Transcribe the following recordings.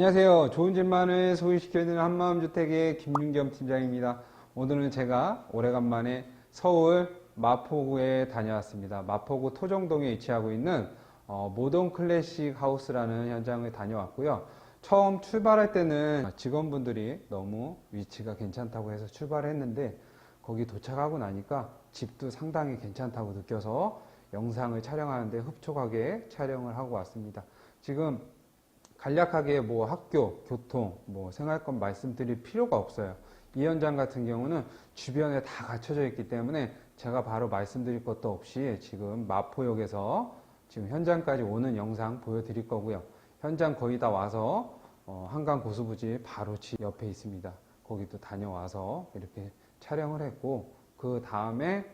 안녕하세요. 좋은 집만을 소개시켜드리는 한마음주택의 김윤겸 팀장입니다. 오늘은 제가 오래간만에 서울 마포구에 다녀왔습니다. 마포구 토정동에 위치하고 있는 어, 모던 클래식 하우스라는 현장을 다녀왔고요. 처음 출발할 때는 직원분들이 너무 위치가 괜찮다고 해서 출발했는데 거기 도착하고 나니까 집도 상당히 괜찮다고 느껴서 영상을 촬영하는데 흡족하게 촬영을 하고 왔습니다. 지금 간략하게 뭐 학교, 교통, 뭐 생활권 말씀드릴 필요가 없어요. 이 현장 같은 경우는 주변에 다 갖춰져 있기 때문에 제가 바로 말씀드릴 것도 없이 지금 마포역에서 지금 현장까지 오는 영상 보여드릴 거고요. 현장 거의 다 와서 어, 한강 고수부지 바로 집 옆에 있습니다. 거기도 다녀와서 이렇게 촬영을 했고 그 다음에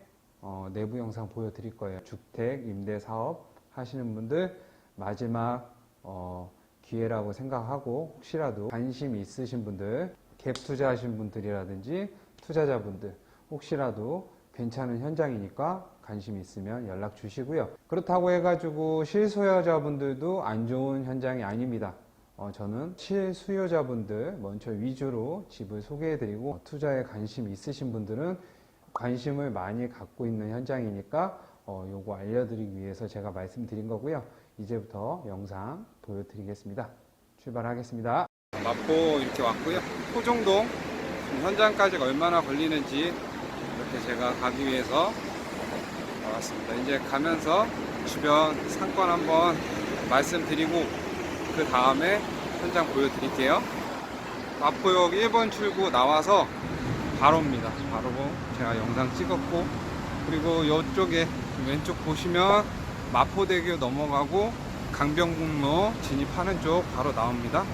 어, 내부 영상 보여드릴 거예요. 주택 임대 사업 하시는 분들 마지막 어, 기회라고 생각하고 혹시라도 관심 있으신 분들 갭 투자하신 분들이라든지 투자자분들 혹시라도 괜찮은 현장이니까 관심 있으면 연락 주시고요. 그렇다고 해가지고 실소유자분들도 안 좋은 현장이 아닙니다. 어, 저는 실수요자분들 먼저 위주로 집을 소개해드리고 어, 투자에 관심 있으신 분들은 관심을 많이 갖고 있는 현장이니까 어, 요거 알려드리기 위해서 제가 말씀드린 거고요. 이제부터 영상 보여드리겠습니다. 출발하겠습니다. 마포 이렇게 왔고요. 토종동 지금 현장까지가 얼마나 걸리는지 이렇게 제가 가기 위해서 왔습니다. 이제 가면서 주변 상권 한번 말씀드리고 그 다음에 현장 보여드릴게요. 마포역 1번 출구 나와서 바로입니다. 바로 제가 영상 찍었고 그리고 이쪽에 왼쪽 보시면 마포대교 넘어가고 강변북로 진입하는 쪽 바로 나옵니다.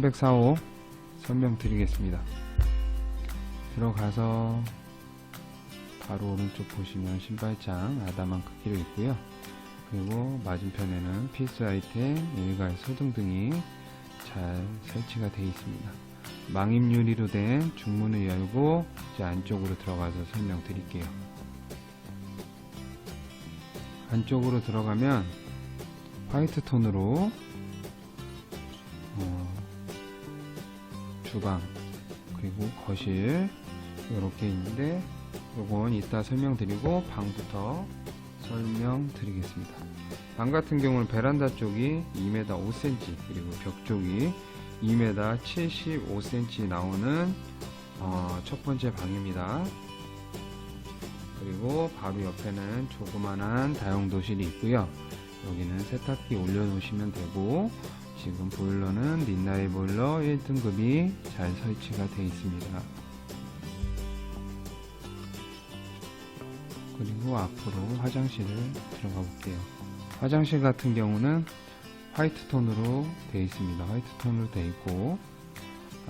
(304호) 설명 드리겠습니다. 들어가서 바로 오른쪽 보시면 신발장 아담한 크기로 있고요. 그리고 맞은편에는 필수 아이템 일괄 소등 등이 잘 설치가 되어 있습니다. 망임 유리로 된 중문을 열고 이제 안쪽으로 들어가서 설명드릴게요. 안쪽으로 들어가면 화이트 톤으로 어, 주방 그리고 거실 이렇게 있는데 요건 이따 설명드리고 방부터 설명드리겠습니다. 방 같은 경우는 베란다 쪽이 2m 5cm 그리고 벽 쪽이 2m 75cm 나오는 어, 첫 번째 방입니다. 그리고 바로 옆에는 조그만한 다용도실이 있고요. 여기는 세탁기 올려놓으시면 되고 지금 보일러는 린나이 보일러 1등급이 잘 설치가 되어 있습니다. 그리고 앞으로 화장실을 들어가 볼게요. 화장실 같은 경우는 화이트 톤으로 되어 있습니다. 화이트 톤으로 되어 있고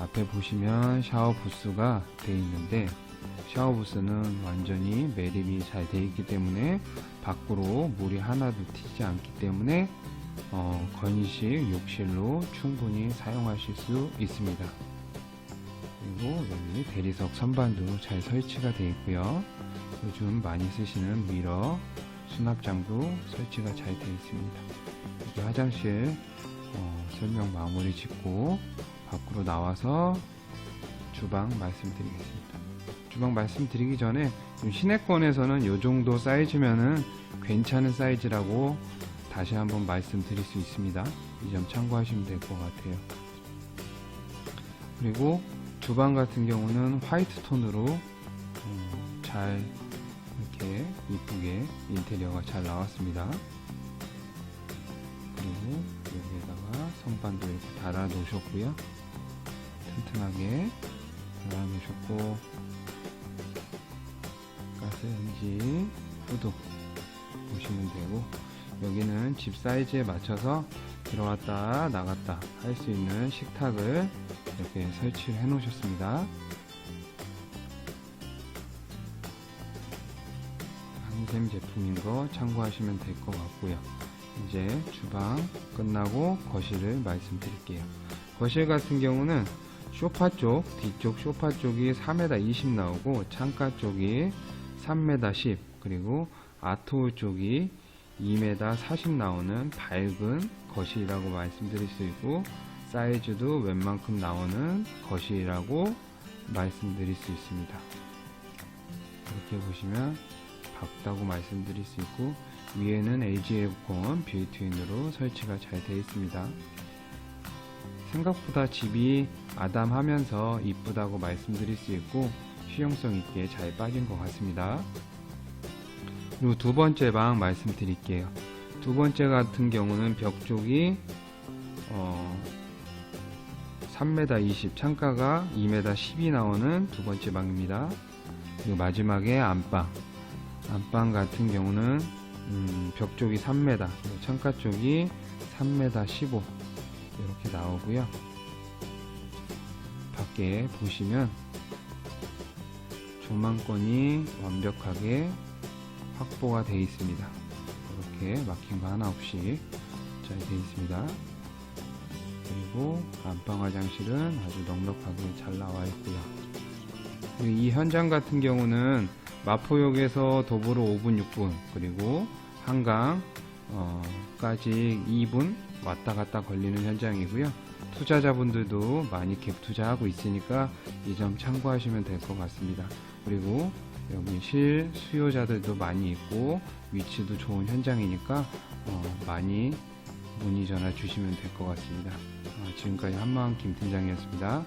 앞에 보시면 샤워 부스가 되어 있는데 샤워 부스는 완전히 매립이 잘 되어 있기 때문에 밖으로 물이 하나도 튀지 않기 때문에 어, 건식 욕실로 충분히 사용하실 수 있습니다. 그리고 여기 대리석 선반도 잘 설치가 되어 있고요. 요즘 많이 쓰시는 미러 수납장도 설치가 잘 되어 있습니다. 이렇게 화장실 어, 설명 마무리 짓고 밖으로 나와서 주방 말씀드리겠습니다. 주방 말씀드리기 전에 시내권에서는 이 정도 사이즈면은 괜찮은 사이즈라고 다시 한번 말씀드릴 수 있습니다. 이 점 참고하시면 될 것 같아요. 그리고 주방 같은 경우는 화이트 톤으로 어, 잘 이렇게 이쁘게 인테리어가 잘 나왔습니다. 그리고 여기에다가 선반도 이렇게 달아 놓으셨고요. 튼튼하게 달아 놓으셨고 가스레인지 후드 보시면 되고 여기는 집 사이즈에 맞춰서 들어왔다 나갔다 할 수 있는 식탁을 이렇게 설치를 해 놓으셨습니다. 한샘 제품인 거 참고하시면 될 것 같고요. 이제 주방 끝나고 거실을 말씀드릴게요. 거실 같은 경우는 쇼파 쪽, 뒤쪽 쇼파 쪽이 3m 20 나오고 창가 쪽이 3m 10 그리고 아트홀 쪽이 2m 40 나오는 밝은 거실이라고 말씀드릴 수 있고 사이즈도 웬만큼 나오는 거실이라고 말씀드릴 수 있습니다. 이렇게 보시면 밝다고 말씀드릴 수 있고 위에는 LG 에어컨 뷰트인으로 설치가 잘 되어 있습니다. 생각보다 집이 아담하면서 이쁘다고 말씀드릴 수 있고 실용성 있게 잘 빠진 것 같습니다. 그리고 두 번째 방 말씀드릴게요. 두 번째 같은 경우는 벽 쪽이 어 3m 20 창가가 2m 10이 나오는 두 번째 방입니다. 그리고 마지막에 안방 안방 같은 경우는 음, 벽 쪽이 3m 그리고 창가 쪽이 3m 15 이렇게 나오고요. 밖에 보시면 조망권이 완벽하게 확보가 되어 있습니다. 이렇게 막힌 거 하나 없이 잘 되어 있습니다. 그리고 안방 화장실은 아주 넉넉하게 잘 나와 있고요. 이 현장 같은 경우는 마포역에서 도보로 5분, 6분, 그리고 한강까지 2분 왔다 갔다 걸리는 현장이고요. 투자자분들도 많이 갭 투자하고 있으니까 이 점 참고하시면 될 것 같습니다. 그리고 여기 실 수요자들도 많이 있고 위치도 좋은 현장이니까 어, 많이 문의 전화 주시면 될 것 같습니다. 어, 지금까지 한마음 김 팀장이었습니다.